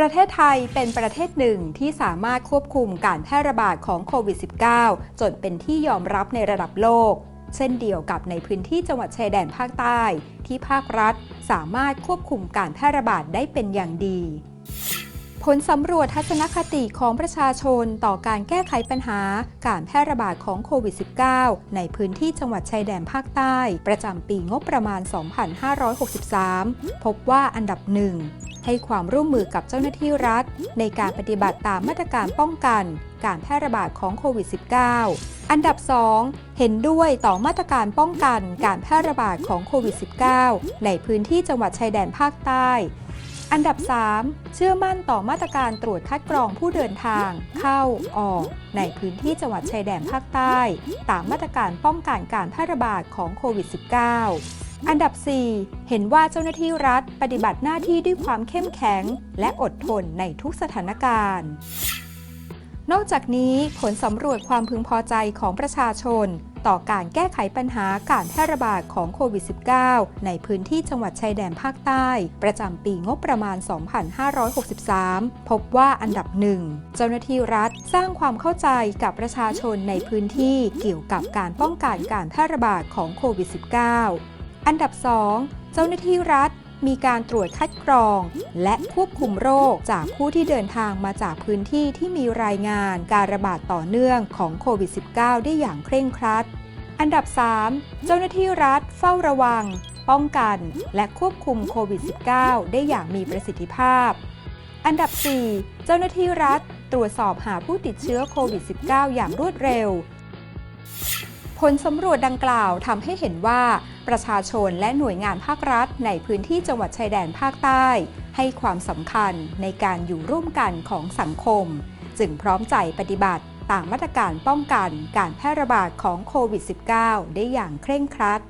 ประเทศไทยเป็นประเทศหนึ่งที่สามารถควบคุมการแพร่ระบาดของโควิด -19 จนเป็นที่ยอมรับในระดับโลก เช่นเดียวกับในพื้นที่จังหวัดชายแดนภาคใต้ ที่ภาครัฐสามารถควบคุมการแพร่ระบาดได้เป็นอย่างดี ผลสำรวจทัศนคติของประชาชนต่อการแก้ไขปัญหาการแพร่ระบาดของโควิด -19 ในพื้นที่จังหวัดชายแดนภาคใต้ ประจำปีงบประมาณ 2563 พบว่าอันดับหนึ่ง ให้ความร่วมมือกับเจ้าหน้าที่รัฐ ในการปฏิบัติตามมาตรการป้องกัน การแพร่ระบาดของโควิด -19 อันดับ 2 เห็นด้วยต่อมาตรการป้องกัน การแพร่ระบาดของโควิด -19 ในพื้นที่จังหวัดชายแดนภาคใต้ อันดับ 3 เชื่อมั่นต่อมาตรการตรวจคัดกรองผู้เดินทาง เข้าออก ในพื้นที่จังหวัดชายแดนภาคใต้ ตามมาตรการป้องกันการแพร่ระบาดของโควิด -19 อันดับ 4 เห็นว่าเจ้าหน้าที่รัฐปฏิบัติหน้าที่ด้วยความเข้มแข็ง และอดทนในทุกสถานการณ์ นอกจากนี้ผลสำรวจความพึงพอใจของประชาชน ต่อการแก้ไขปัญหาการแพร่ระบาดของโควิด -19 ในพื้นที่จังหวัดชายแดนภาคใต้ ประจำปีงบประมาณ 2563 พบว่าอันดับหนึ่งเจ้าหน้าที่รัฐสร้างความเข้าใจกับประชาชนในพื้นที่เกี่ยวกับการป้องกันการแพร่ระบาดของโควิด -19 อันดับ 2 เจ้าหน้าที่รัฐ มีการตรวจคัดกรอง และควบคุมโรคจากผู้ที่เดินทางมาจากพื้นที่ที่มีรายงานการระบาดต่อเนื่องของโควิด -19 ได้อย่างเคร่งครัด อันดับ 3 เจ้าหน้าที่รัฐเฝ้าระวัง ป้องกัน และควบคุมโควิด -19 ได้อย่างมีประสิทธิภาพ อันดับ 4 เจ้าหน้าที่รัฐตรวจสอบหาผู้ติดเชื้อโควิด -19 อย่างรวดเร็ว ผลสำรวจดังกล่าวทำให้เห็นว่า ประชาชนและหน่วยงานภาครัฐ ในพื้นที่จังหวัดชายแดนภาคใต้ ให้ความสำคัญในการอยู่ร่วมกันของสังคม จึงพร้อมใจปฏิบัติตามมาตรการป้องกันการแพร่ระบาดของโควิด -19 ได้อย่างเคร่งครัด